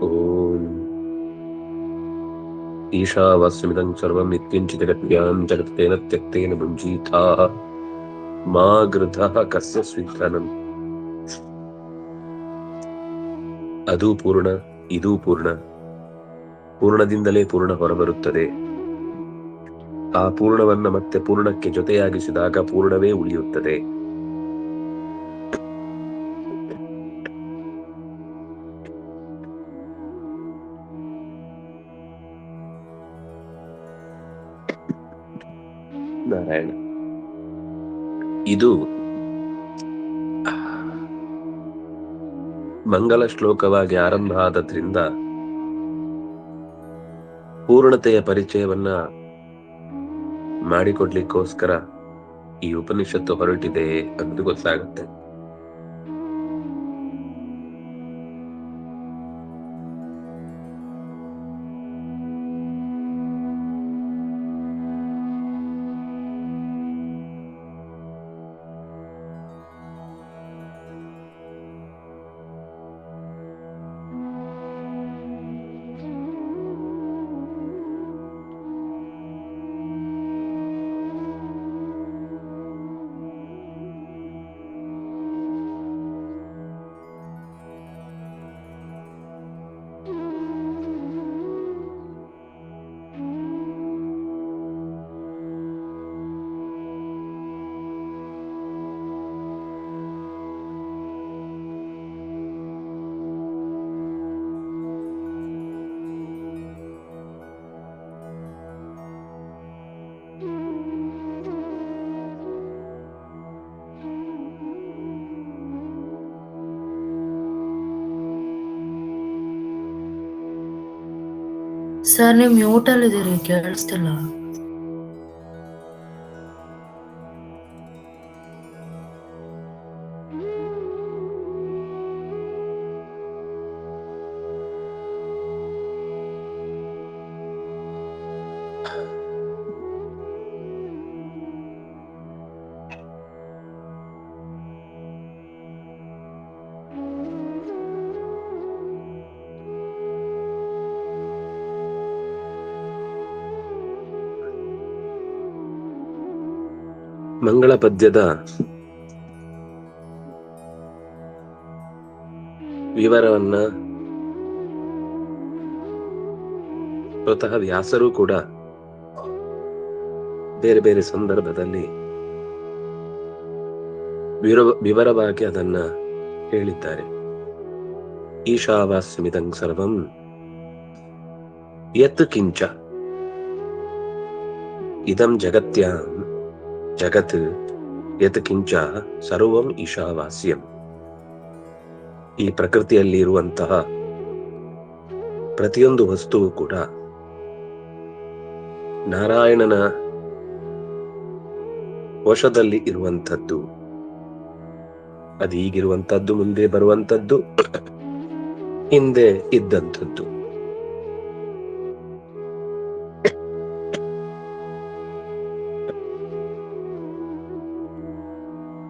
ಓಂ ಈಶಾವಾಸ್ಯಮಿದಂ ಸರ್ವಂ ಇತ್ಕಿಂಚಿದಗತ್ಯಾಂ ಜಗತ್ತೇನ ತ್ಯಕ್ತೇನ ಭುಂಜೀತಾ ಮಾ ಗೃಧಃ ಕಸ್ಯ स्वीकरणम्? ಅದು ಪೂರ್ಣ ಇದೂ ಪೂರ್ಣ ಪೂರ್ಣದಿಂದಲೇ ಪೂರ್ಣ ಹೊರಬರುತ್ತದೆ. ಆ ಪೂರ್ಣವನ್ನ ಮತ್ತೆ ಪೂರ್ಣಕ್ಕೆ ಜೊತೆಯಾಗಿಸಿದಾಗ ಪೂರ್ಣವೇ ಉಳಿಯುತ್ತದೆ. ನಾರಾಯಣ. ಇದು ಮಂಗಲ ಶ್ಲೋಕವಾಗಿ ಆರಂಭ ಆದದ್ರಿಂದ ಪೂರ್ಣತೆಯ ಪರಿಚಯವನ್ನ ಮಾಡಿಕೊಡ್ಲಿಕ್ಕೋಸ್ಕರ ಈ ಉಪನಿಷತ್ತು ಹೊರಟಿದೆ ಅಂತ ಗೊತ್ತಾಗುತ್ತೆ. ಸರ್ ನೀವು ಮ್ಯೂಟ್ ಅಲ್ಲಿ ಇದೀರಿ ಕೇಳಿಸ್ತಿಲ್ಲ ಮಂಗಳ ಪದ್ಯದ ವಿವರವನ್ನ ಸ್ವತಃ ವ್ಯಾಸರು ಕೂಡ ಬೇರೆ ಬೇರೆ ಸಂದರ್ಭದಲ್ಲಿ ವಿರ- ವಿವರವಾಗಿ ಅದನ್ನ ಹೇಳಿದ್ದಾರೆ. ಈಶಾವಾಸ್ಯಮಿದಂ ಸರ್ವಂ ಯತ್ ಕಿಂಚ. ಇದಂ ಜಗತ್ಯಾಂ ಜಗತ್ ಯತ್ ಕಿಂಚ ಸರ್ವಂ ಈಶಾವಾಸ್ಯಂ. ಈ ಪ್ರಕೃತಿಯಲ್ಲಿ ಇರುವಂತಹ ಪ್ರತಿಯೊಂದು ವಸ್ತುವು ಕೂಡ ನಾರಾಯಣನ ವಶದಲ್ಲಿ ಇರುವಂಥದ್ದು. ಅದು ಈಗಿರುವಂಥದ್ದು, ಮುಂದೆ ಬರುವಂತದ್ದು ಹಿಂದೆ ಇದ್ದಂಥದ್ದು.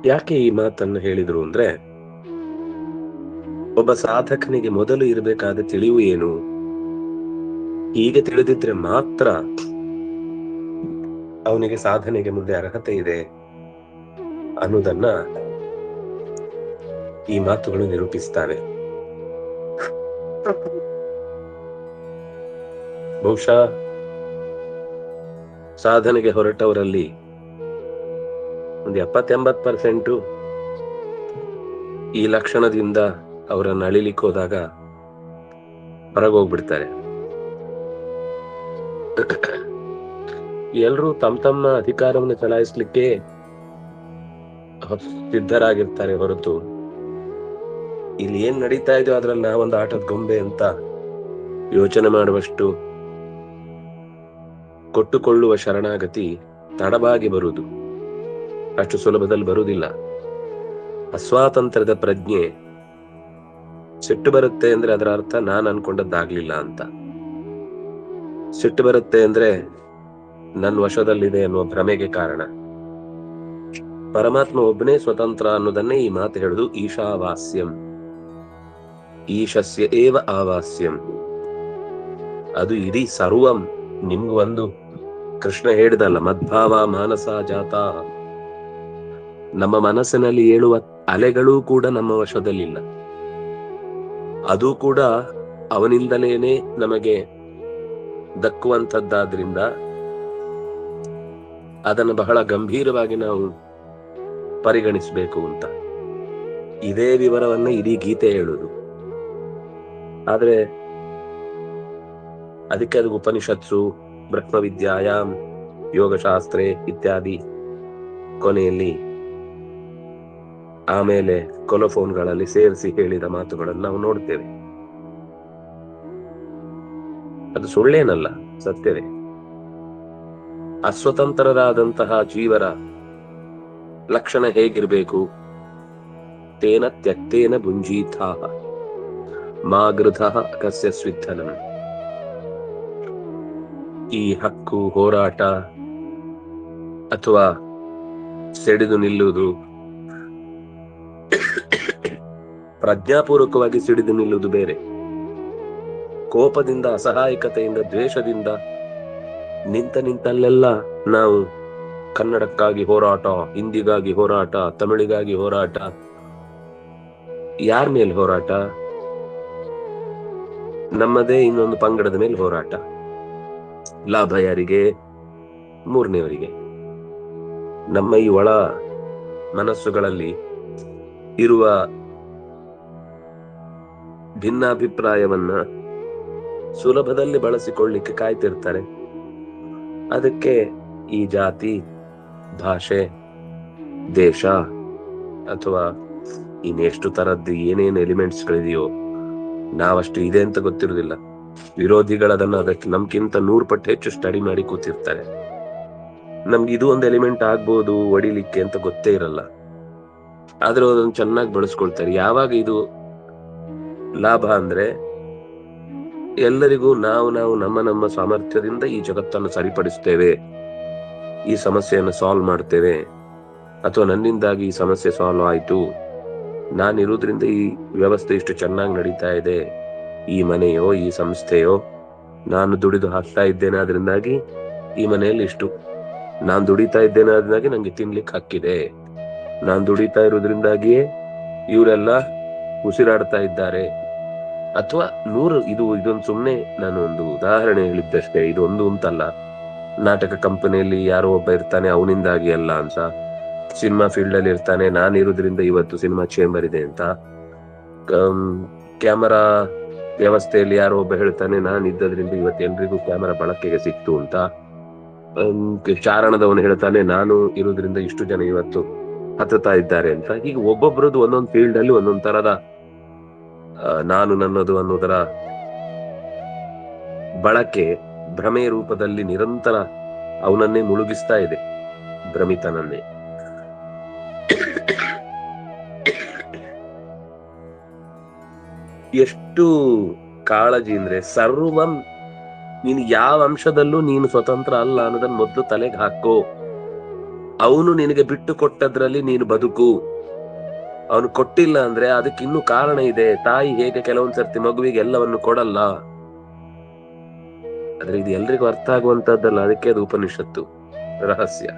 ಯಾಕೆ ಈ ಮಾತನ್ನು ಹೇಳಿದ್ರು ಅಂದ್ರೆ, ಒಬ್ಬ ಸಾಧಕನಿಗೆ ಮೊದಲು ಇರಬೇಕಾದ ತಿಳಿವು ಏನು? ಹೀಗೆ ತಿಳಿದಿದ್ರೆ ಮಾತ್ರ ಅವನಿಗೆ ಸಾಧನೆಗೆ ಮುಂದೆ ಅರ್ಹತೆ ಇದೆ ಅನ್ನೋದನ್ನ ಈ ಮಾತುಗಳು ನಿರೂಪಿಸ್ತಾರೆ. ಬಹುಶಃ ಸಾಧನೆಗೆ ಹೊರಟವರಲ್ಲಿ ಒಂದು ಎಪ್ಪತ್ತೆಂಬತ್ ಪರ್ಸೆಂಟು ಈ ಲಕ್ಷಣದಿಂದ ಅವರನ್ನು ಅಳಿಲಿಕ್ಕೆ ಹೋದಾಗ ಹೊರಗೋಗ್ಬಿಡ್ತಾರೆ. ಎಲ್ರೂ ತಮ್ಮ ತಮ್ಮ ಅಧಿಕಾರವನ್ನು ಚಲಾಯಿಸ್ಲಿಕ್ಕೆ ಸಿದ್ಧರಾಗಿರ್ತಾರೆ ಹೊರತು ಇಲ್ಲಿ ಏನ್ ನಡೀತಾ ಇದೆಯೋ ಅದ್ರಲ್ಲಿ ನಾವೊಂದು ಆಟದ ಗೊಂಬೆ ಅಂತ ಯೋಚನೆ ಮಾಡುವಷ್ಟು ಕೊಟ್ಟುಕೊಳ್ಳುವ ಶರಣಾಗತಿ ತಡವಾಗಿ ಬರುವುದು. ಅಷ್ಟು ಸುಲಭದಲ್ಲಿ ಬರುವುದಿಲ್ಲ. ಅಸ್ವಾತಂತ್ರ್ಯದ ಪ್ರಜ್ಞೆ ಸಿಟ್ಟು ಬರುತ್ತೆ ಅಂದ್ರೆ ಅದರ ಅರ್ಥ ನಾನು ಅನ್ಕೊಂಡದ್ದಾಗ್ಲಿಲ್ಲ ಅಂತ. ಸಿಟ್ಟು ಬರುತ್ತೆ ಅಂದ್ರೆ ನನ್ನ ವಶದಲ್ಲಿದೆ ಅನ್ನುವ ಭ್ರಮೆಗೆ ಕಾರಣ. ಪರಮಾತ್ಮ ಒಬ್ಬನೇ ಸ್ವತಂತ್ರ ಅನ್ನೋದನ್ನೇ ಈ ಮಾತು ಹೇಳುದು ಈಶಾವಾಸ್ಯಂ. ಈಶಸ್ಯ ಏವ ಆವಾಸ್ಯಂ. ಅದು ಇಡೀ ಸರ್ವಂ. ನಿಮ್ಗೆ ಒಂದು ಕೃಷ್ಣ ಹೇಳಿದಲ್ಲ, ಮದ್ಭಾವ ಮಾನಸ ಜಾತ. ನಮ್ಮ ಮನಸ್ಸಿನಲ್ಲಿ ಏಳುವ ಅಲೆಗಳೂ ಕೂಡ ನಮ್ಮ ವಶದಲ್ಲಿಲ್ಲ. ಅದು ಕೂಡ ಅವನಿಂದಲೇನೆ ನಮಗೆ ದಕ್ಕುವಂಥದ್ದಾದ್ರಿಂದ ಅದನ್ನು ಬಹಳ ಗಂಭೀರವಾಗಿ ನಾವು ಪರಿಗಣಿಸಬೇಕು ಅಂತ. ಇದೇ ವಿವರವನ್ನ ಇಡೀ ಗೀತೆ ಹೇಳುದು. ಆದ್ರೆ ಅದಕ್ಕೆ ಅದು ಉಪನಿಷತ್ಸು, ಬ್ರಹ್ಮವಿದ್ಯಾಯಾಮ್, ಯೋಗಶಾಸ್ತ್ರೆ ಇತ್ಯಾದಿ ಕೊನೆಯಲ್ಲಿ ಆಮೇಲೆ ಕೊಲೋಫೋನ್ಗಳಲ್ಲಿ ಸೇರಿಸಿ ಹೇಳಿದ ಮಾತುಗಳನ್ನು ನಾವು ನೋಡ್ತೇವೆ. ಅದು ಸುಳ್ಳೇನಲ್ಲ, ಸತ್ಯವೇ. ಅಸ್ವತಂತ್ರರಾದಂತಹ ಜೀವರ ಲಕ್ಷಣ ಹೇಗಿರಬೇಕು? ತೇನ ತ್ಯಕ್ತೇನ ಭುಂಜೀಥಾ ಮಾಗೃಧ ಕಸ್ಯ ಸ್ವಿಧನಂ. ಈ ಹಕ್ಕು ಹೋರಾಟ ಅಥವಾ ಸೆಡೆದು ನಿಲ್ಲುವುದು ಪ್ರಜ್ಞಾಪೂರ್ವಕವಾಗಿ ಸಿಡಿದು ನಿಲ್ಲುವುದು ಬೇರೆ. ಕೋಪದಿಂದ, ಅಸಹಾಯಕತೆಯಿಂದ, ದ್ವೇಷದಿಂದ ನಿಂತ ನಿಂತಲ್ಲೆಲ್ಲ ನಾವು ಕನ್ನಡಕ್ಕಾಗಿ ಹೋರಾಟ, ಹಿಂದಿಗಾಗಿ ಹೋರಾಟ, ತಮಿಳಿಗಾಗಿ ಹೋರಾಟ. ಯಾರ ಮೇಲೆ ಹೋರಾಟ? ನಮ್ಮದೇ ಇನ್ನೊಂದು ಪಂಗಡದ ಮೇಲೆ ಹೋರಾಟ. ಲಾಭ ಯಾರಿಗೆ? ಮೂರನೇವರಿಗೆ ನಮ್ಮ ಈ ಒಳ ಮನಸ್ಸುಗಳಲ್ಲಿ ಇರುವ ಭಿನ್ನಾಭಿಪ್ರಾಯವನ್ನ ಸುಲಭದಲ್ಲಿ ಬಳಸಿಕೊಳ್ಳಿಕ್ಕೆ ಕಾಯ್ತಿರ್ತಾರೆ. ಅದಕ್ಕೆ ಈ ಜಾತಿ, ಭಾಷೆ, ದೇಶ ಅಥವಾ ಇನ್ನೆಷ್ಟು ತರದ್ದು ಏನೇನು ಎಲಿಮೆಂಟ್ಸ್ ಗಳಿದೆಯೋ ನಾವಷ್ಟು ಇದೆ ಅಂತ ಗೊತ್ತಿರುವುದಿಲ್ಲ. ವಿರೋಧಿಗಳದನ್ನ ಅದಕ್ಕೆ ನಮ್ಗಿಂತ ನೂರು ಪಟ್ಟು ಹೆಚ್ಚು ಸ್ಟಡಿ ಮಾಡಿ ಕೂತಿರ್ತಾರೆ. ನಮ್ಗೆ ಇದು ಒಂದು ಎಲಿಮೆಂಟ್ ಆಗ್ಬೋದು ಹೊಡಿಲಿಕ್ಕೆ ಅಂತ ಗೊತ್ತೇ ಇರಲ್ಲ. ಆದ್ರೆ ಅದನ್ನು ಚೆನ್ನಾಗಿ ಬಳಸ್ಕೊಳ್ತಾರೆ. ಯಾವಾಗ ಇದು ಲಾಭ ಅಂದ್ರೆ ಎಲ್ಲರಿಗೂ ನಾವು ನಾವು ನಮ್ಮ ನಮ್ಮ ಸಾಮರ್ಥ್ಯದಿಂದ ಈ ಜಗತ್ತನ್ನು ಸರಿಪಡಿಸ್ತೇವೆ. ಈ ಸಮಸ್ಯೆಯನ್ನು ಸಾಲ್ವ್ ಮಾಡ್ತೇವೆ. ಅಥವಾ ನನ್ನಿಂದಾಗಿ ಈ ಸಮಸ್ಯೆ ಸಾಲ್ವ್ ಆಯ್ತು. ನಾನಿರೋದ್ರಿಂದ ಈ ವ್ಯವಸ್ಥೆ ಇಷ್ಟು ಚೆನ್ನಾಗಿ ನಡೀತಾ ಇದೆ. ಈ ಮನೆಯೋ, ಈ ಸಂಸ್ಥೆಯೋ, ನಾನು ದುಡಿದು ಹಾಕ್ತಾ ಇದ್ದೇನೆ ಅದರಿಂದಾಗಿ ಈ ಮನೆಯಲ್ಲಿ ಇಷ್ಟು. ನಾನು ದುಡಿತಾ ಇದ್ದೇನೆ ಅದರಿಂದಾಗಿ ನಂಗೆ ತಿನ್ಲಿಕ್ಕೆ ಹಕ್ಕಿದೆ. ನಾನು ದುಡಿತಾ ಇರೋದ್ರಿಂದಾಗಿಯೇ ಇವರೆಲ್ಲ ಉಸಿರಾಡ್ತಾ ಇದ್ದಾರೆ. ಅಥವಾ ನೂರು, ಇದು, ಇದೊಂದು ಸುಮ್ಮನೆ ನಾನು ಒಂದು ಉದಾಹರಣೆ ಹೇಳಿದ್ದಷ್ಟೇ. ಇದೊಂದು ಅಂತಲ್ಲ. ನಾಟಕ ಕಂಪನಿಯಲ್ಲಿ ಯಾರೋ ಒಬ್ಬ ಇರ್ತಾನೆ, ಅವನಿಂದಾಗಿ ಅಲ್ಲ ಅಂತ. ಸಿನಿಮಾ ಫೀಲ್ಡ್ ಅಲ್ಲಿ ಇರ್ತಾನೆ, ನಾನು ಇರೋದ್ರಿಂದ ಇವತ್ತು ಸಿನಿಮಾ ಚೇಂಬರ್ ಇದೆ ಅಂತ. ಕ್ಯಾಮರಾ ವ್ಯವಸ್ಥೆಯಲ್ಲಿ ಯಾರೋ ಒಬ್ಬ ಹೇಳ್ತಾನೆ, ನಾನು ಇದ್ದದ್ರಿಂದ ಇವತ್ತು ಎಲ್ರಿಗೂ ಕ್ಯಾಮರಾ ಬಳಕೆಗೆ ಸಿಕ್ತು ಅಂತ. ಚಾರಣದವನು ಹೇಳ್ತಾನೆ, ನಾನು ಇರೋದ್ರಿಂದ ಇಷ್ಟು ಜನ ಇವತ್ತು ಹತ್ತುತ್ತಾ ಇದ್ದಾರೆ ಅಂತ. ಈಗ ಒಬ್ಬೊಬ್ರದ್ದು ಒಂದೊಂದು ಫೀಲ್ಡ್ ಅಲ್ಲಿ ಒಂದೊಂದ್ ತರದ ನಾನು ನನ್ನದು ಅನ್ನೋದರ ಬಳಕೆ ಭ್ರಮೆ ರೂಪದಲ್ಲಿ ನಿರಂತರ ಅವನನ್ನೇ ಮುಳುಗಿಸ್ತಾ ಇದೆ, ಭ್ರಮಿತನನ್ನೇ. ಎಷ್ಟು ಕಾಳಜಿ ಅಂದ್ರೆ ಸರ್ವಂ, ನೀನು ಯಾವ ಅಂಶದಲ್ಲೂ ನೀನು ಸ್ವತಂತ್ರ ಅಲ್ಲ ಅನ್ನೋದನ್ನ ಮೊದಲು ತಲೆಗೆ ಹಾಕೋ. ಅವನು ನಿನಗೆ ಬಿಟ್ಟು ಕೊಟ್ಟದ್ರಲ್ಲಿ ನೀನು ಬದುಕು. ಅವನು ಕೊಟ್ಟಿಲ್ಲ ಅಂದ್ರೆ ಅದಕ್ಕೆ ಇನ್ನೂ ಕಾರಣ ಇದೆ. ತಾಯಿ ಹೇಗೆ ಕೆಲವೊಂದ್ ಸರ್ತಿ ಮಗುವಿಗೆ ಎಲ್ಲವನ್ನು ಕೊಡಲ್ಲ. ಆದ್ರೆ ಇದು ಎಲ್ರಿಗೂ ಅರ್ಥ ಆಗುವಂತದ್ದಲ್ಲ ಅದಕ್ಕೆ ಅದು ಉಪನಿಷತ್ತು. ರಹಸ್ಯ.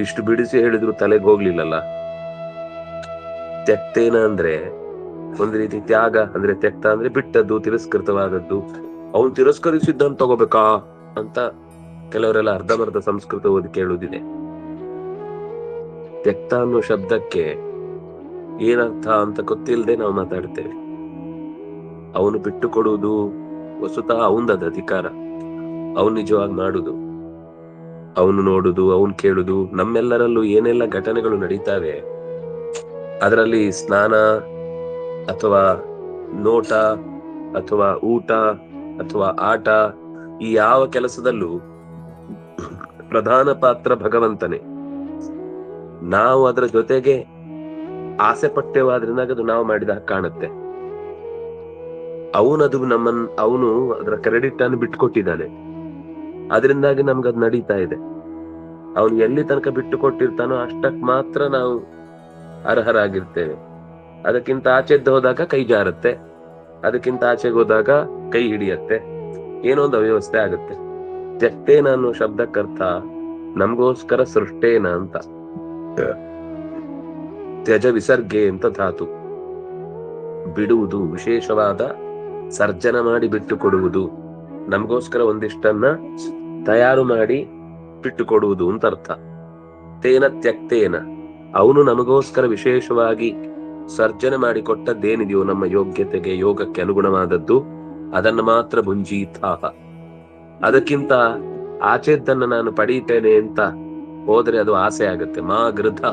ಇಷ್ಟು ಬಿಡಿಸಿ ಹೇಳಿದ್ರು ತಲೆಗೆ ಹೋಗ್ಲಿಲ್ಲಲ್ಲ. ತೆಕ್ತೇನ ಅಂದ್ರೆ ಒಂದು ರೀತಿ ತ್ಯಾಗ ಅಂದ್ರೆ ತೆಕ್ತ ಅಂದ್ರೆ ಬಿಟ್ಟದ್ದು, ತಿರಸ್ಕೃತವಾದದ್ದು. ಅವನು ತಿರಸ್ಕರಿಸಿದ್ದನ್ನು ತಗೋಬೇಕಾ ಅಂತ ಕೆಲವರೆಲ್ಲ ಅರ್ಧಮರ್ಧ ಸಂಸ್ಕೃತ ಓದಿ ಕೇಳುವುದಿದೆ ತ್ಯಕ್ತ ಅನ್ನೋ ಶಬ್ದಕ್ಕೆ ಏನರ್ಥ ಅಂತ ಗೊತ್ತಿಲ್ಲದೆ ನಾವು ಮಾತಾಡ್ತೇವೆ. ಅವನು ಬಿಟ್ಟು ಕೊಡುವುದು ವಸ್ತುತಃ ಅವಂದದ ಅಧಿಕಾರ. ಅವನು ನಿಜವಾಗಿ ಮಾಡುದು. ಅವನು ನೋಡುದು, ಅವನು ಕೇಳುದು, ನಮ್ಮೆಲ್ಲರಲ್ಲೂ ಏನೆಲ್ಲ ಘಟನೆಗಳು ನಡೀತಾವೆ, ಅದರಲ್ಲಿ ಸ್ನಾನ ಅಥವಾ ನೋಟ ಅಥವಾ ಊಟ ಅಥವಾ ಆಟ ಈ ಯಾವ ಕೆಲಸದಲ್ಲೂ ಪ್ರಧಾನ ಪಾತ್ರ ಭಗವಂತನೇ. ನಾವು ಅದರ ಜೊತೆಗೆ ಆಸೆ ಪಟ್ಟೆವಾದ್ರಿಂದ ಅದು ನಾವು ಮಾಡಿದ ಕಾಣುತ್ತೆ. ಅವನದು ನಮ್ಮನ್, ಅವನು ಅದರ ಕ್ರೆಡಿಟ್ ಅನ್ನು ಬಿಟ್ಕೊಟ್ಟಿದ್ದಾನೆ ಅದರಿಂದಾಗಿ ನಮ್ಗೆ ಅದು ನಡೀತಾ ಇದೆ. ಅವನು ಎಲ್ಲಿ ತನಕ ಬಿಟ್ಟು ಕೊಟ್ಟಿರ್ತಾನೋ ಅಷ್ಟಕ್ ಮಾತ್ರ ನಾವು ಅರ್ಹರಾಗಿರ್ತೇವೆ. ಅದಕ್ಕಿಂತ ಆಚೆದ್ದು ಹೋದಾಗ ಕೈ ಜಾರತ್ತೆ. ಅದಕ್ಕಿಂತ ಆಚೆಗೆ ಹೋದಾಗ ಕೈ ಹಿಡಿಯತ್ತೆ. ಏನೋ ಒಂದು ಅವ್ಯವಸ್ಥೆ ಆಗುತ್ತೆ. ತ್ಯಕ್ತೇನ ಅನ್ನೋ ಶಬ್ದಕ್ಕರ್ಥ ನಮಗೋಸ್ಕರ ಸೃಷ್ಟೇನ ಅಂತ. ತ್ಯಜ ವಿಸರ್ಗೆ ಅಂತ ಧಾತು. ಬಿಡುವುದು ವಿಶೇಷವಾದ ಸರ್ಜನ ಮಾಡಿ ಬಿಟ್ಟು ಕೊಡುವುದು ನಮಗೋಸ್ಕರ ಒಂದಿಷ್ಟನ್ನ ತಯಾರು ಮಾಡಿ ಬಿಟ್ಟು ಕೊಡುವುದು ಅಂತ ಅರ್ಥ ತೇನ ತ್ಯಕ್ತೇನ. ಅವನು ನಮಗೋಸ್ಕರ ವಿಶೇಷವಾಗಿ ಸರ್ಜನೆ ಮಾಡಿ ಕೊಟ್ಟದ್ದೇನಿದೆಯೋ ನಮ್ಮ ಯೋಗ್ಯತೆಗೆ ಯೋಗಕ್ಕೆ ಅನುಗುಣವಾದದ್ದು, ಅದನ್ನ ಮಾತ್ರ ಭುಂಜೀತಾಹ ಅದಕ್ಕಿಂತ ಆಚೆದ್ದನ್ನ ನಾನು ಪಡೀತೇನೆ ಅಂತ ಹೋದ್ರೆ ಅದು ಆಸೆ ಆಗುತ್ತೆ. ಮಾ ಗೃಧ.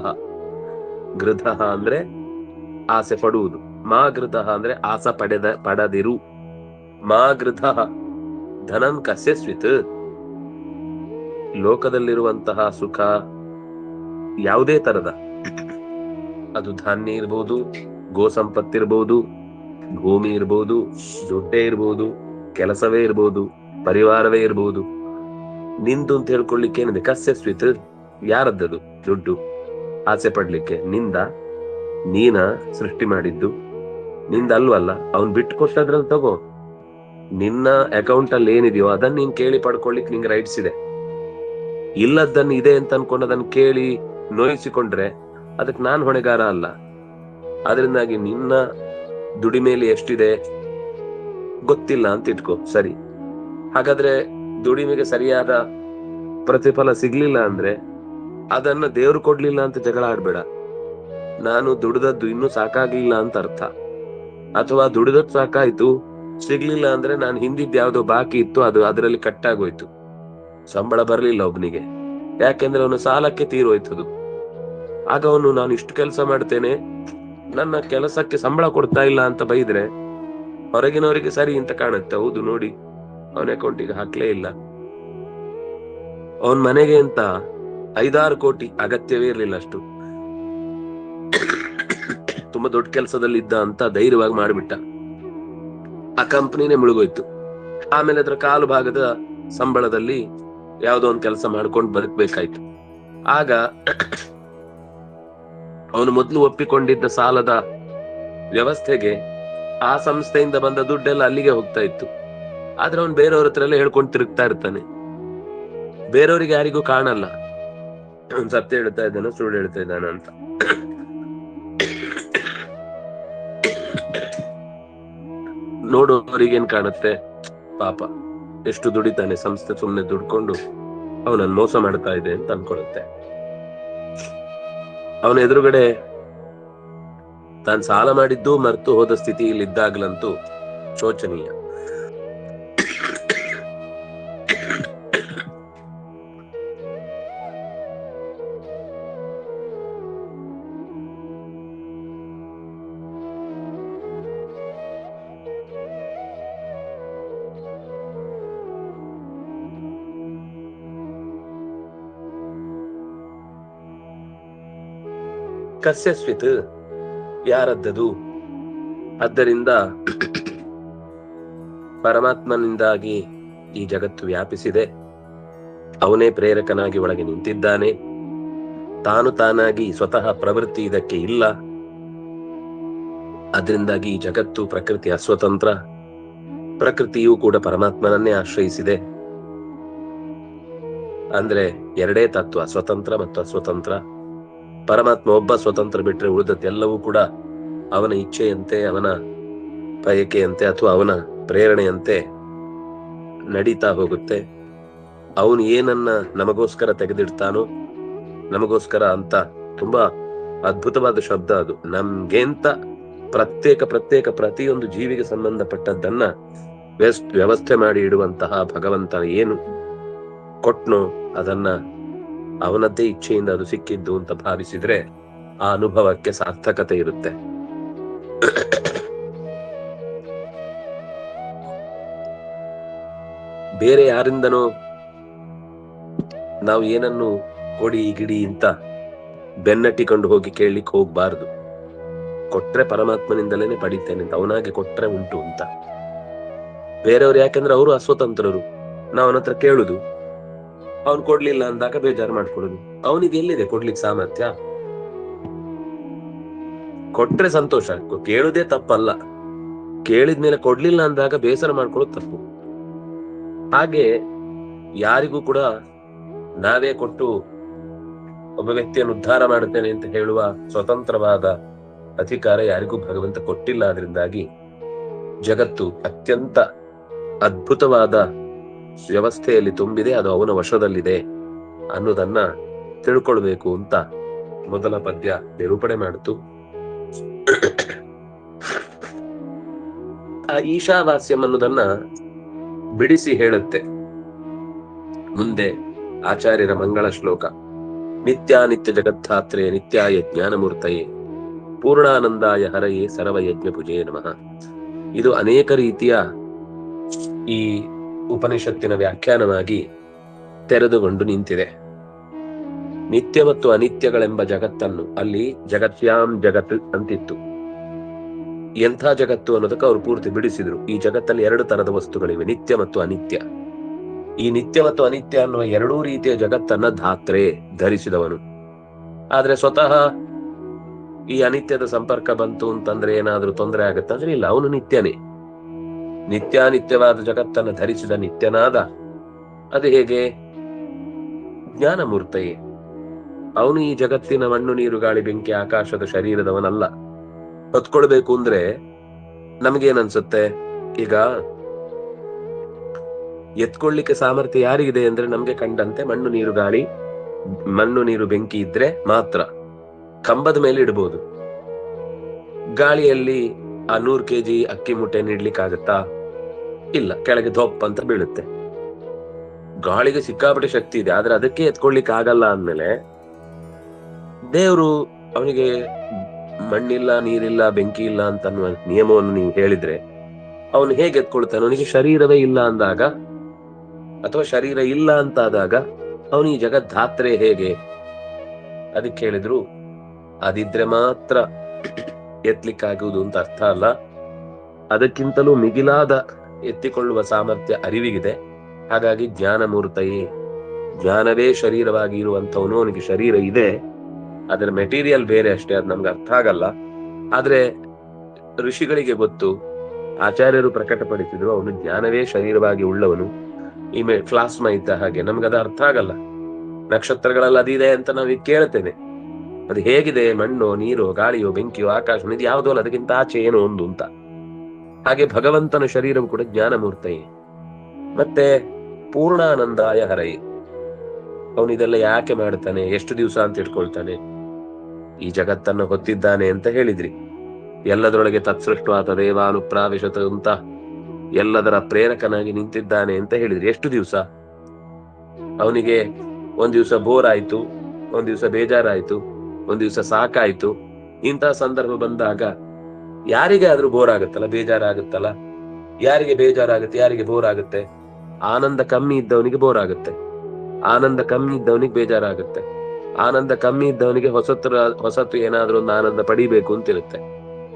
ಗೃಧ ಅಂದ್ರೆ ಆಸೆ ಪಡುವುದು. ಮಾ ಗೃಧ ಅಂದ್ರೆ ಆಸ ಪಡೆದ, ಪಡದಿರು. ಮಾ ಗೃಧ. ಧನಂ ಕಸ್ಯಸ್ವಿತ್. ಲೋಕದಲ್ಲಿರುವಂತಹ ಸುಖ ಯಾವುದೇ ತರದ. ಅದು ಧಾನ್ಯ ಇರ್ಬೋದು ಗೋ ಸಂಪತ್ತಿರ್ಬೋದು ಭೂಮಿ ಇರ್ಬೋದು ದುಡ್ಡೇ ಇರ್ಬೋದು, ಕೆಲಸವೇ ಇರ್ಬೋದು, ಪರಿವಾರವೇ ಇರ್ಬೋದು. ನಿಂದು ಅಂತ ಹೇಳ್ಕೊಳ್ಳಿಕ್ಕೆ ಏನಿದೆ? ಕಸ್ಯ ಸ್ವಿತ್ ಯಾರದ್ದದು? ದುಡ್ಡು. ಆಸೆ ಪಡ್ಲಿಕ್ಕೆ ನಿಂದ, ನೀನ ಸೃಷ್ಟಿ ಮಾಡಿದ್ದು? ನಿಂದ ಅಲ್ವಲ್ಲ ಅವ್ನ್ ಬಿಟ್ಟು ಕೊಟ್ಟದ್ರಲ್ಲಿ ತಗೋ. ನಿನ್ನ ಅಕೌಂಟ್ ಅಲ್ಲಿ ಏನಿದೆಯೋ ಅದನ್ನ ನೀನ್ ಕೇಳಿ ಪಡ್ಕೊಳ್ಳಿಕ್ ನಿಂಗೆ ರೈಟ್ಸ್ ಇದೆ. ಇಲ್ಲದನ್ನ ಇದೆ ಅಂತ ಅನ್ಕೊಂಡು ಅದನ್ನ ಕೇಳಿ ನೋಯಿಸಿಕೊಂಡ್ರೆ ಅದಕ್ಕೆ ನಾನ್ ಹೊಣೆಗಾರ ಅಲ್ಲ. ಅದರಿಂದಾಗಿ ನಿನ್ನ ದುಡಿಮೇಲೆ ಎಷ್ಟಿದೆ? ಗೊತ್ತಿಲ್ಲ ಅಂತ ಇಟ್ಕೋ, ಸರಿ. ಹಾಗಾದ್ರೆ ದುಡಿಮೆಗೆ ಸರಿಯಾದ ಪ್ರತಿಫಲ ಸಿಗ್ಲಿಲ್ಲ ಅಂದ್ರೆ ಅದನ್ನ ದೇವ್ರು ಕೊಡ್ಲಿಲ್ಲ ಅಂತ ಜಗಳ ಆಡ್ಬೇಡ. ನಾನು ದುಡಿದದ್ದು ಇನ್ನೂ ಸಾಕಾಗ್ಲಿಲ್ಲ ಅಂತ ಅರ್ಥ. ಅಥವಾ ದುಡಿದದ್ದು ಸಾಕಾಯ್ತು, ಸಿಗ್ಲಿಲ್ಲ ಅಂದ್ರೆ ನಾನು ಹಿಂದಿದ್ ಯಾವ್ದೋ ಬಾಕಿ ಇತ್ತು, ಅದು ಅದರಲ್ಲಿ ಕಟ್ಟಾಗೋಯ್ತು. ಸಂಬಳ ಬರ್ಲಿಲ್ಲ ಒಬ್ನಿಗೆ. ಯಾಕೆಂದ್ರೆ ಅವನು ಸಾಲಕ್ಕೆ ತೀರೋಯ್ತದು. ಆಗ ಅವನು, ನಾನು ಇಷ್ಟು ಕೆಲಸ ಮಾಡ್ತೇನೆ, ನನ್ನ ಕೆಲಸಕ್ಕೆ ಸಂಬಳ ಕೊಡ್ತಾ ಇಲ್ಲ ಅಂತ ಬೈದ್ರೆ, ಹೊರಗಿನವರಿಗೆ ಸರಿ ಅಂತ ಕಾಣುತ್ತೆ, ಹೌದು ನೋಡಿ, ಅವನ ಅಕೌಂಟಿಗೆ ಹಾಕ್ಲೇ ಇಲ್ಲ. ಅವನ್ ಮನೆಗೆ ಅಂತ ಐದಾರು ಕೋಟಿ ಅಗತ್ಯವೇ ಇರಲಿಲ್ಲ ಅಷ್ಟು. ತುಂಬಾ ದೊಡ್ಡ ಕೆಲಸದಲ್ಲಿ ಇದ್ದ ಅಂತ ಧೈರ್ಯವಾಗಿ ಮಾಡಿಬಿಟ್ಟ. ಆ ಕಂಪನಿನೇ ಮುಳುಗೋಯ್ತು. ಆಮೇಲೆ ಅದರ ಕಾಲು ಭಾಗದ ಸಂಬಳದಲ್ಲಿ ಯಾವುದೋ ಒಂದು ಕೆಲಸ ಮಾಡ್ಕೊಂಡು ಬದುಕಬೇಕಾಯ್ತು. ಆಗ ಅವನು ಮೊದಲು ಒಪ್ಪಿಕೊಂಡಿದ್ದ ಸಾಲದ ವ್ಯವಸ್ಥೆಗೆ ಆ ಸಂಸ್ಥೆಯಿಂದ ಬಂದ ದುಡ್ಡೆಲ್ಲ ಅಲ್ಲಿಗೆ ಹೋಗ್ತಾ ಇತ್ತು. ಆದ್ರೆ ಅವನು ಬೇರೆಯವ್ರ ಹತ್ರ ಎಲ್ಲ ಹೇಳ್ಕೊಂಡು ತಿರುಗ್ತಾ ಇರ್ತಾನೆ. ಬೇರೆಯವ್ರಿಗೆ ಯಾರಿಗೂ ಕಾಣಲ್ಲ. ಸತ್ಯ ಹೇಳ್ತಾ ಇದ್ದಾನೆ ಸುಳ್ಳು ಹೇಳ್ತಾ ಇದ್ದಾನೆ ಅಂತ. ನೋಡೋರಿಗೇನ್ ಕಾಣುತ್ತೆ? ಪಾಪ, ಎಷ್ಟು ದುಡಿತಾನೆ, ಸಂಸ್ಥೆ ಸುಮ್ನೆ ದುಡ್ಕೊಂಡು ಅವನನ್ನು ಮೋಸ ಮಾಡ್ತಾ ಇದೆ ಅಂತ ಅನ್ಕೊಳುತ್ತೆ ಅವನ ಎದುರುಗಡೆ ತಾನು ಸಾಲ ಮಾಡಿದ್ದು ಮರೆತು ಹೋದ ಸ್ಥಿತಿಯಲ್ಲಿ ಇದ್ದಾಗ್ಲಂತೂ ಶೋಚನೀಯ. ಕಸ್ಯಸ್ವಿತ್. ಯಾರದ್ದದು? ಆದ್ದರಿಂದ ಪರಮಾತ್ಮನಿಂದಾಗಿ ಈ ಜಗತ್ತು ವ್ಯಾಪಿಸಿದೆ. ಅವನೇ ಪ್ರೇರಕನಾಗಿ ಒಳಗೆ ನಿಂತಿದ್ದಾನೆ. ತಾನು ತಾನಾಗಿ ಸ್ವತಃ ಪ್ರವೃತ್ತಿ ಇದಕ್ಕೆ ಇಲ್ಲ. ಅದರಿಂದಾಗಿ ಈ ಜಗತ್ತು ಪ್ರಕೃತಿ ಅಸ್ವತಂತ್ರ. ಪ್ರಕೃತಿಯೂ ಕೂಡ ಪರಮಾತ್ಮನನ್ನೇ ಆಶ್ರಯಿಸಿದೆ. ಅಂದ್ರೆ ಎರಡೇ ತತ್ವ, ಸ್ವತಂತ್ರ ಮತ್ತು ಅಸ್ವತಂತ್ರ. ಪರಮಾತ್ಮ ಒಬ್ಬ ಸ್ವತಂತ್ರ ಬಿಟ್ಟರೆ ಉಳಿದದ್ದೆಲ್ಲವೂ ಕೂಡ ಅವನ ಇಚ್ಛೆಯಂತೆ, ಅವನ ಬಯಕೆಯಂತೆ ಅಥವಾ ಅವನ ಪ್ರೇರಣೆಯಂತೆ ನಡೀತಾ ಹೋಗುತ್ತೆ. ಅವನು ಏನನ್ನ ನಮಗೋಸ್ಕರ ತೆಗೆದಿಡ್ತಾನೋ ನಮಗೋಸ್ಕರ ಅಂತ ತುಂಬಾ ಅದ್ಭುತವಾದ ಶಬ್ದ ಅದು. ನಮ್ಗೆಂತ ಪ್ರತ್ಯೇಕ ಪ್ರತ್ಯೇಕ ಪ್ರತಿಯೊಂದು ಜೀವಿಗೆ ಸಂಬಂಧಪಟ್ಟದ್ದನ್ನ ವ್ಯವಸ್ಥೆ ಮಾಡಿ ಇಡುವಂತಹ ಭಗವಂತ ಏನು ಕೊಟ್ನೋ ಅದನ್ನ ಅವನದ್ದೇ ಇಚ್ಛೆಯಿಂದ ಅದು ಸಿಕ್ಕಿದ್ದು ಅಂತ ಭಾವಿಸಿದ್ರೆ ಆ ಅನುಭವಕ್ಕೆ ಸಾರ್ಥಕತೆ ಇರುತ್ತೆ. ಬೇರೆ ಯಾರಿಂದನೋ ನಾವು ಏನನ್ನು ಕೊಡಿ ಗಿಡಿ ಅಂತ ಬೆನ್ನಟ್ಟಿಕೊಂಡು ಹೋಗಿ ಕೇಳಲಿಕ್ಕೆ ಹೋಗ್ಬಾರ್ದು. ಕೊಟ್ರೆ ಪರಮಾತ್ಮನಿಂದಲೇನೆ ಪಡಿತೇನೆ ಅಂತ, ಅವನಾಗೆ ಕೊಟ್ರೆ ಉಂಟು ಅಂತ. ಬೇರೆಯವ್ರು ಯಾಕಂದ್ರೆ ಅವರು ಅಸ್ವತಂತ್ರರು, ನಾವು ಅವನತ್ರ ಕೇಳುದು. ಅವ್ನು ಕೊಡ್ಲಿಲ್ಲ ಅಂದಾಗ ಬೇಜಾರು ಮಾಡ್ಕೊಡುದು. ಅವನಿಗೆ ಎಲ್ಲಿದೆ? ಕೊಡ್ಲಿಕ್ಕೆ ಸಾಮರ್ಥ್ಯ? ಕೊಟ್ರೆ ಸಂತೋಷ. ಕೇಳುದೇ ತಪ್ಪಲ್ಲ. ಕೇಳಿದ್ಮೇಲೆ ಕೊಡ್ಲಿಲ್ಲ ಅಂದಾಗ ಬೇಸರ ಮಾಡ್ಕೊಳ್ಳೋದು ತಪ್ಪು. ಹಾಗೆ ಯಾರಿಗೂ ಕೂಡ ನಾವೇ ಕೊಟ್ಟು ಒಬ್ಬ ವ್ಯಕ್ತಿಯನ್ನು ಉದ್ಧಾರ ಮಾಡುತ್ತೇನೆ ಅಂತ ಹೇಳುವ ಸ್ವತಂತ್ರವಾದ ಅಧಿಕಾರ ಯಾರಿಗೂ ಭಗವಂತ ಕೊಟ್ಟಿಲ್ಲ ಅದರಿಂದಾಗಿ ಜಗತ್ತು ಅತ್ಯಂತ ಅದ್ಭುತವಾದ ವ್ಯವಸ್ಥೆಯಲ್ಲಿ ತುಂಬಿದೆ, ಅದು ಅವನ ವಶದಲ್ಲಿದೆ ಅನ್ನೋದನ್ನ ತಿಳ್ಕೊಳ್ಬೇಕು ಅಂತ ಮೊದಲ ಪದ್ಯ ನಿರೂಪಣೆ ಮಾಡಿತು. ಆ ಈಶಾವಾಸ್ಯಂ ಅನ್ನೋದನ್ನ ಬಿಡಿಸಿ ಹೇಳುತ್ತೆ. ಮುಂದೆ ಆಚಾರ್ಯರ ಮಂಗಳ ಶ್ಲೋಕ. ನಿತ್ಯಾನಿತ್ಯ ಜಗತ್ತಾತ್ರೆಯ ನಿತ್ಯಾಯ ಜ್ಞಾನಮೂರ್ತಯೇ, ಪೂರ್ಣಾನಂದಾಯ ಹರಯೇ ಸರ್ವಯಜ್ಞ ಪೂಜೆಯೇ ನಮಃ. ಇದು ಅನೇಕ ರೀತಿಯ ಈ ಉಪನಿಷತ್ತಿನ ವ್ಯಾಖ್ಯಾನವಾಗಿ ತೆರೆದುಕೊಂಡು ನಿಂತಿದೆ. ನಿತ್ಯ ಮತ್ತು ಅನಿತ್ಯಗಳೆಂಬ ಜಗತ್ತನ್ನು ಅಲ್ಲಿ ಜಗತ್ಯಾಂ ಜಗತ್ ಅಂತಿತ್ತು. ಎಂಥ ಜಗತ್ತು ಅನ್ನೋದಕ್ಕೆ ಅವರು ಪೂರ್ತಿ ಬಿಡಿಸಿದ್ರು. ಈ ಜಗತ್ತಲ್ಲಿ ಎರಡು ತರದ ವಸ್ತುಗಳಿವೆ, ನಿತ್ಯ ಮತ್ತು ಅನಿತ್ಯ. ಈ ನಿತ್ಯ ಮತ್ತು ಅನಿತ್ಯ ಅನ್ನುವ ಎರಡೂ ರೀತಿಯ ಜಗತ್ತನ್ನ ಧಾತ್ರೆ ಧರಿಸಿದವನು. ಆದ್ರೆ ಸ್ವತಃ ಈ ಅನಿತ್ಯದ ಸಂಪರ್ಕ ಬಂತು ಅಂತಂದ್ರೆ ಏನಾದ್ರೂ ತೊಂದರೆ ಆಗುತ್ತಾ ಅಂದ್ರೆ ಇಲ್ಲ, ಅವನು ನಿತ್ಯನೇ. ನಿತ್ಯಾನಿತ್ಯವಾದ ಜಗತ್ತನ್ನು ಧರಿಸಿದ ನಿತ್ಯನಾದ. ಅದು ಹೇಗೆ? ಜ್ಞಾನಮೂರ್ತಯೇ, ಅವನು ಈ ಜಗತ್ತಿನ ಮಣ್ಣು ನೀರು ಗಾಳಿ ಬೆಂಕಿ ಆಕಾಶದ ಶರೀರದವನಲ್ಲ. ಹೊತ್ಕೊಳ್ಬೇಕು ಅಂದ್ರೆ ನಮಗೇನನ್ಸುತ್ತೆ? ಈಗ ಎತ್ಕೊಳ್ಳಿಕ್ಕೆ ಸಾಮರ್ಥ್ಯ ಯಾರಿಗಿದೆ ಅಂದ್ರೆ ನಮ್ಗೆ ಕಂಡಂತೆ ಮಣ್ಣು ನೀರು ಗಾಳಿ, ಮಣ್ಣು ನೀರು ಬೆಂಕಿ ಇದ್ರೆ ಮಾತ್ರ. ಕಂಬದ ಮೇಲೆ ಇಡಬಹುದು ಗಾಳಿಯಲ್ಲಿ ಆ ನೂರು ಕೆಜಿ ಅಕ್ಕಿ ಮುಟ್ಟೆ ನೀಡ್ಲಿಕ್ಕಾಗತ್ತಾ? ಇಲ್ಲ, ಕೆಳಗೆ ಧೋಪ್ ಅಂತ ಬೀಳುತ್ತೆ. ಗಾಳಿಗೆ ಸಿಕ್ಕಾಪಟ್ಟೆ ಶಕ್ತಿ ಇದೆ, ಆದ್ರೆ ಅದಕ್ಕೆ ಎತ್ಕೊಳ್ಳಿಕ್ ಆಗಲ್ಲ ಅಂದ್ಮೇಲೆ ದೇವರು ಅವನಿಗೆ ಮಣ್ಣಿಲ್ಲ, ನೀರಿಲ್ಲ, ಬೆಂಕಿ ಇಲ್ಲ ಅಂತ ಅನ್ನುವ ನಿಯಮವನ್ನು ನೀವು ಹೇಳಿದ್ರೆ ಅವನು ಹೇಗೆ ಎತ್ಕೊಳ್ತಾನೆ? ಅವನಿಗೆ ಶರೀರವೇ ಇಲ್ಲ ಅಂದಾಗ ಅಥವಾ ಶರೀರ ಇಲ್ಲ ಅಂತಾದಾಗ ಅವನು ಈ ಜಗದ್ದಾತ್ರೆ ಹೇಗೆ? ಅದಕ್ಕೆ ಹೇಳಿದ್ರು, ಅದಿದ್ರೆ ಮಾತ್ರ ಎತ್ಲಿಕ್ಕಾಗುವುದು ಅಂತ ಅರ್ಥ ಅಲ್ಲ. ಅದಕ್ಕಿಂತಲೂ ಮಿಗಿಲಾದ ಎತ್ತಿಕೊಳ್ಳುವ ಸಾಮರ್ಥ್ಯ ಅರಿವಿಗಿದೆ. ಹಾಗಾಗಿ ಜ್ಞಾನ ಮೂರ್ತಯೇ ಜ್ಞಾನವೇ ಶರೀರವಾಗಿ ಇರುವಂತವನು ಅವನಿಗೆ ಶರೀರ ಇದೆ. ಅದರ ಮೆಟೀರಿಯಲ್ ಬೇರೆ ಅಷ್ಟೇ, ಅದು ನಮ್ಗೆ ಅರ್ಥ ಆಗಲ್ಲ. ಆದ್ರೆ ಋಷಿಗಳಿಗೆ ಗೊತ್ತು, ಆಚಾರ್ಯರು ಪ್ರಕಟಪಡಿಸಿದ್ರು ಅವನು ಜ್ಞಾನವೇ ಶರೀರವಾಗಿ ಉಳ್ಳವನು. ಈ ಪ್ಲಾಸ್ಮಾ ಇದ್ದ ಹಾಗೆ ನಮ್ಗದ ಅರ್ಥ ಆಗಲ್ಲ. ನಕ್ಷತ್ರಗಳಲ್ಲಿ ಅದಿದೆ ಅಂತ ಈಗ ಕೇಳ್ತೇವೆ. ಅದು ಹೇಗಿದೆ, ಮಣ್ಣು, ನೀರು, ಗಾಳಿಯೋ, ಬೆಂಕಿಯೋ ಆಕಾಶ ಇದು ಯಾವುದೋ ಅದಕ್ಕಿಂತ ಆಚೆ ಏನೋ ಒಂದು ಅಂತ. ಹಾಗೆ ಭಗವಂತನ ಶರೀರವು ಕೂಡ ಜ್ಞಾನ ಮೂರ್ತಯೇ ಮತ್ತೆ ಪೂರ್ಣಾನಂದಾಯ ಹರೈ. ಅವನು ಇದೆಲ್ಲ ಯಾಕೆ ಮಾಡ್ತಾನೆ, ಎಷ್ಟು ದಿವಸ ಅಂತ ಇಟ್ಕೊಳ್ತಾನೆ. ಈ ಜಗತ್ತನ್ನು ಹೊತ್ತಿದ್ದಾನೆ ಅಂತ ಹೇಳಿದ್ರಿ. ಎಲ್ಲದರೊಳಗೆ ತತ್ಸೃಷ್ಟವಾದ ದೇವಾನುಪ್ರಾವಿಶತ ಅಂತ ಎಲ್ಲದರ ಪ್ರೇರಕನಾಗಿ ನಿಂತಿದ್ದಾನೆ ಅಂತ ಹೇಳಿದ್ರಿ. ಎಷ್ಟು ದಿವಸ? ಅವನಿಗೆ ಒಂದ್ ದಿವಸ ಬೋರ್ ಆಯ್ತು ಒಂದ್ ದಿವಸ ಬೇಜಾರಾಯ್ತು, ಒಂದ್ ದಿವಸ ಸಾಕಾಯ್ತು. ಇಂತಹ ಸಂದರ್ಭ ಬಂದಾಗ ಯಾರಿಗೆ ಆದ್ರೂ ಬೋರ್ ಆಗುತ್ತಲ್ಲ? ಬೇಜಾರಾಗುತ್ತಲ್ಲ? ಯಾರಿಗೆ ಬೇಜಾರಾಗುತ್ತೆ, ಯಾರಿಗೆ ಬೋರ್ ಆಗುತ್ತೆ? ಆನಂದ ಕಮ್ಮಿ ಇದ್ದವನಿಗೆ ಬೋರ್ ಆಗುತ್ತೆ. ಆನಂದ ಕಮ್ಮಿ ಇದ್ದವನಿಗೆ ಬೇಜಾರಾಗುತ್ತೆ. ಆನಂದ ಕಮ್ಮಿ ಇದ್ದವನಿಗೆ ಹೊಸತ್ರ ಹೊಸತು ಏನಾದ್ರೂ ಒಂದು ಆನಂದ ಪಡಿಬೇಕು ಅಂತಿರುತ್ತೆ.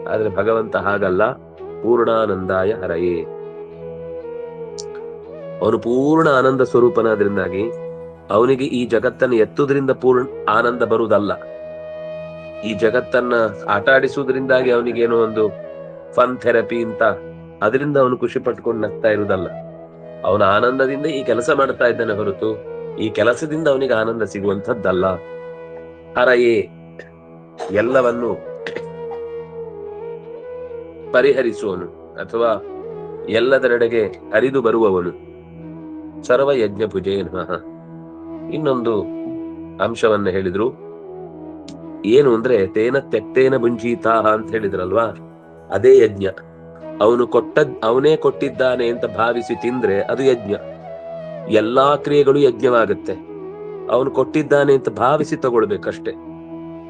ಆದ್ರೆ ಭಗವಂತ ಹಾಗಲ್ಲ. ಪೂರ್ಣಾನಂದಾಯ ಹರಯೇ. ಅವನು ಪೂರ್ಣ ಆನಂದ ಸ್ವರೂಪನಾದ್ರಿಂದಾಗಿ ಅವನಿಗೆ ಈ ಜಗತ್ತನ್ನು ಎತ್ತುವುದರಿಂದ ಪೂರ್ಣ ಆನಂದ ಬರುವುದಲ್ಲ. ಈ ಜಗತ್ತನ್ನ ಆಟ ಆಡಿಸುವುದರಿಂದಾಗಿ ಅವನಿಗೇನೋ ಒಂದು ಫನ್ ಥೆರಪಿ ಅಂತ ಅದರಿಂದ ಅವನು ಖುಷಿ ಪಟ್ಕೊಂಡು ನಗ್ತಾ ಇರುವುದಲ್ಲ. ಅವನ ಆನಂದದಿಂದ ಈ ಕೆಲಸ ಮಾಡ್ತಾ ಇದ್ದಾನೆ ಹೊರತು ಈ ಕೆಲಸದಿಂದ ಅವನಿಗೆ ಆನಂದ ಸಿಗುವಂತದ್ದಲ್ಲ ಹರಯೇ ಎಲ್ಲವನ್ನು ಪರಿಹರಿಸುವನು ಅಥವಾ ಎಲ್ಲದರೆಡೆಗೆ ಹರಿದು ಬರುವವನು. ಸರ್ವ ಯಜ್ಞ ಪೂಜೆ ಇನ್ನೊಂದು ಅಂಶವನ್ನ ಹೇಳಿದ್ರು. ಏನು ಅಂದ್ರೆ ತೇನ ತೆಕ್ತೇನ ಭುಂಜೀತಾಹ ಅಂತ ಹೇಳಿದ್ರಲ್ವಾ? ಅದೇ ಯಜ್ಞ. ಅವನು ಕೊಟ್ಟ ಅವನೇ ಕೊಟ್ಟಿದ್ದಾನೆ ಅಂತ ಭಾವಿಸಿ ತಿಂದ್ರೆ ಅದು ಯಜ್ಞ. ಎಲ್ಲಾ ಕ್ರಿಯೆಗಳು ಯಜ್ಞವಾಗುತ್ತೆ. ಅವನು ಕೊಟ್ಟಿದ್ದಾನೆ ಅಂತ ಭಾವಿಸಿ ತಗೊಳ್ಬೇಕಷ್ಟೆ.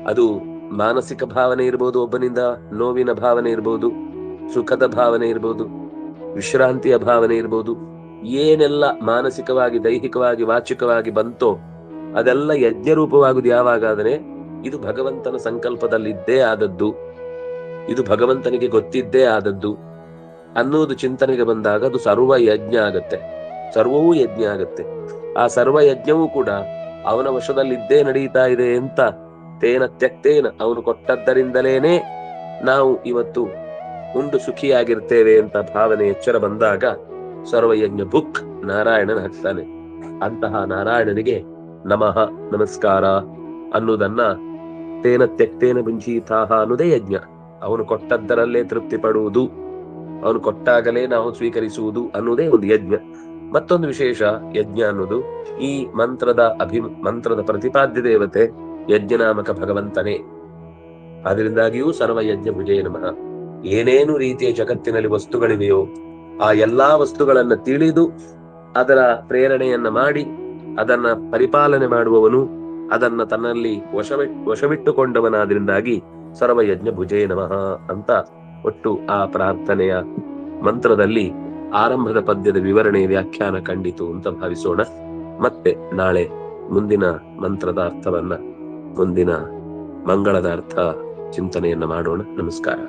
ಅದು ಮಾನಸಿಕ ಭಾವನೆ ಇರ್ಬೋದು, ಒಬ್ಬನಿಂದ ನೋವಿನ ಭಾವನೆ ಇರ್ಬೋದು, ಸುಖದ ಭಾವನೆ ಇರ್ಬೋದು, ವಿಶ್ರಾಂತಿಯ ಭಾವನೆ ಇರ್ಬೋದು, ಏನೆಲ್ಲ ಮಾನಸಿಕವಾಗಿ, ದೈಹಿಕವಾಗಿ, ವಾಚಿಕವಾಗಿ ಬಂತೋ ಅದೆಲ್ಲ ಯಜ್ಞ ರೂಪವಾಗುದು ಯಾವಾಗಾದರೆ ಇದು ಭಗವಂತನ ಸಂಕಲ್ಪದಲ್ಲಿದ್ದೇ ಆದದ್ದು. ಇದು ಭಗವಂತನಿಗೆ ಗೊತ್ತಿದ್ದೇ ಆದದ್ದು. ಅನ್ನೋದು ಚಿಂತನೆಗೆ ಬಂದಾಗ ಅದು ಸರ್ವ ಯಜ್ಞ ಆಗತ್ತೆ. ಸರ್ವವೂ ಯಜ್ಞ ಆಗತ್ತೆ. ಆ ಸರ್ವ ಯಜ್ಞವೂ ಕೂಡ ಅವನ ವಶದಲ್ಲಿದ್ದೇ ನಡೀತಾ ಇದೆ ಅಂತ ತೇನ ತ್ಯಕ್ತೇನ ಅವನು ಕೊಟ್ಟದ್ದರಿಂದಲೇನೆ ನಾವು ಇವತ್ತು ಉಂಡು ಸುಖಿಯಾಗಿರ್ತೇವೆ ಅಂತ ಭಾವನೆ ಎಚ್ಚರ ಬಂದಾಗ ಸರ್ವಯಜ್ಞ ಬುಕ್ ನಾರಾಯಣನ ಹಾಕ್ತಾನೆ ಅಂತಹ ನಾರಾಯಣನಿಗೆ ನಮಃ, ನಮಸ್ಕಾರ ಅನ್ನುವುದನ್ನ ತೇನ ತ್ಯಕ್ತೇನ ಭುಂಜೀತಾಹ ಅನ್ನೋದೇ ಯಜ್ಞ. ಅವನು ಕೊಟ್ಟದ್ದರಲ್ಲೇ ತೃಪ್ತಿ ಪಡುವುದು ಅವನು ಕೊಟ್ಟಾಗಲೇ ನಾವು ಸ್ವೀಕರಿಸುವುದು ಅನ್ನುವುದೇ ಒಂದು ಯಜ್ಞ. ಮತ್ತೊಂದು ವಿಶೇಷ, ಯಜ್ಞ ಅನ್ನೋದು ಈ ಮಂತ್ರದ ಅಭಿ, ಮಂತ್ರದ ಪ್ರತಿಪಾದ್ಯ ದೇವತೆ ಯಜ್ಞನಾಮಕ ಭಗವಂತನೇ. ಅದರಿಂದಾಗಿಯೂ ಸರ್ವಯಜ್ಞ ಭುಜೇ ನಮಃ. ಏನೇನು ರೀತಿಯ ಜಗತ್ತಿನಲ್ಲಿ ವಸ್ತುಗಳಿವೆಯೋ, ಆ ಎಲ್ಲಾ ವಸ್ತುಗಳನ್ನ ತಿಳಿದು ಅದರ ಪ್ರೇರಣೆಯನ್ನ ಮಾಡಿ, ಅದನ್ನ ಪರಿಪಾಲನೆ ಮಾಡುವವನು ಅದನ್ನ ತನ್ನಲ್ಲಿ ವಶವಿ, ವಶವಿಟ್ಟುಕೊಂಡವನಾದ್ರಿಂದಾಗಿ ಸರ್ವಯಜ್ಞ ಭುಜೇ ನಮಃ ಅಂತ ಒಟ್ಟು ಆ ಪ್ರಾರ್ಥನೆಯ ಮಂತ್ರದಲ್ಲಿ ಆರಂಭದ ಪದ್ಯದ ವಿವರಣೆ ವ್ಯಾಖ್ಯಾನ ಕಂಡಿತು ಅಂತ ಭಾವಿಸೋಣ. ಮತ್ತೆ ನಾಳೆ ಮುಂದಿನ ಮಂತ್ರದ ಅರ್ಥವನ್ನ ಮುಂದಿನ ಮಂಗಳದ ಅರ್ಥ ಚಿಂತನೆಯನ್ನ ಮಾಡೋಣ. ನಮಸ್ಕಾರ.